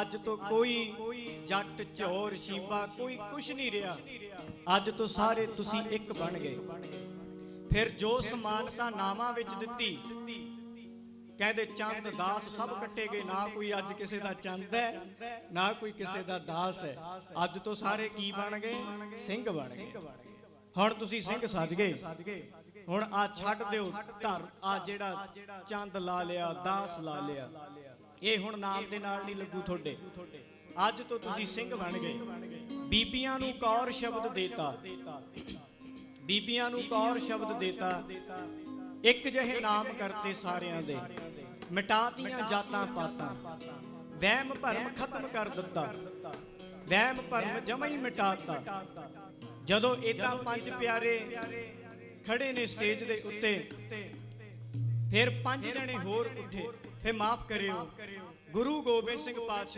ਅੱਜ ਤੋਂ ਕੋਈ ਜੱਟ ਝੋਰ ਸ਼ੀਬਾ, ਕੋਈ ਕੁਛ ਨਹੀਂ ਰਿਹਾ। ਅੱਜ ਤੋਂ ਸਾਰੇ ਤੁਸੀਂ ਇੱਕ ਬਣ ਗਏ। ਫਿਰ ਜੋ ਸਮਾਨਤਾ ਨਾਮਾਂ ਵਿੱਚ ਦਿੱਤੀ, ਕਹਿੰਦੇ ਚੰਦ, ਦਾਸ ਸਭ ਕੱਟੇ ਗਏ। ਨਾ ਕੋਈ ਅੱਜ ਕਿਸੇ ਦਾ ਚੰਦ ਹੈ, ਨਾ ਕੋਈ ਕਿਸੇ ਦਾ ਦਾਸ ਹੈ। ਅੱਜ ਤੋਂ ਸਾਰੇ ਕੀ ਬਣ ਗਏ? ਸਿੰਘ ਬਣ ਗਏ। ਹੁਣ ਤੁਸੀਂ ਸਿੰਘ ਸੱਜ ਗਏ। ਹੁਣ ਆ ਛੱਡ ਦਿਓ ਧਰ, ਆ ਜਿਹੜਾ ਚੰਦ ਲਾ ਲਿਆ, ਦਾਸ ਲਾ ਲਿਆ। ਇਹ ਹੁਣ ਨਾਮ ਦੇ ਨਾਲ ਨਹੀਂ ਲੱਗੂ ਤੁਹਾਡੇ। ਅੱਜ ਤੋਂ ਤੁਸੀਂ ਸਿੰਘ ਬਣ ਗਏ। ਬੀਬੀਆਂ ਨੂੰ ਕੌਰ ਸ਼ਬਦ ਦੇਤਾ। ਬੀਬੀਆਂ ਨੂੰ ਕੌਰ ਸ਼ਬਦ ਦੇਤਾ। ਇੱਕ ਜਿਹੇ ਨਾਮ ਕਰਤੇ ਸਾਰਿਆਂ ਦੇ। ਮਿਟਾਤੀਆਂ ਜਾਤਾਂ ਪਾਤਾਂ। ਵਹਿਮ ਭਰਮ ਖਤਮ ਕਰ ਦਿੱਤਾ। ਵਹਿਮ ਭਰਮ ਜਮਾ ਹੀ ਮਿਟਾਤਾ। ਜਦੋਂ ਇਦਾਂ ਪੰਜ ਪਿਆਰੇ ਖੜੇ ਨੇ ਸਟੇਜ ਦੇ ਉੱਤੇ ਫਿਰ ਪੰਜ ਜਣੇ ਹੋਰ ਉੱਠੇ। ਫੇ ਮਾਫ ਕਰਿਓ। ਗੁਰੂ ਗੋਬਿੰਦ ਸਿੰਘ ਪਾਤਸ਼ਾਹ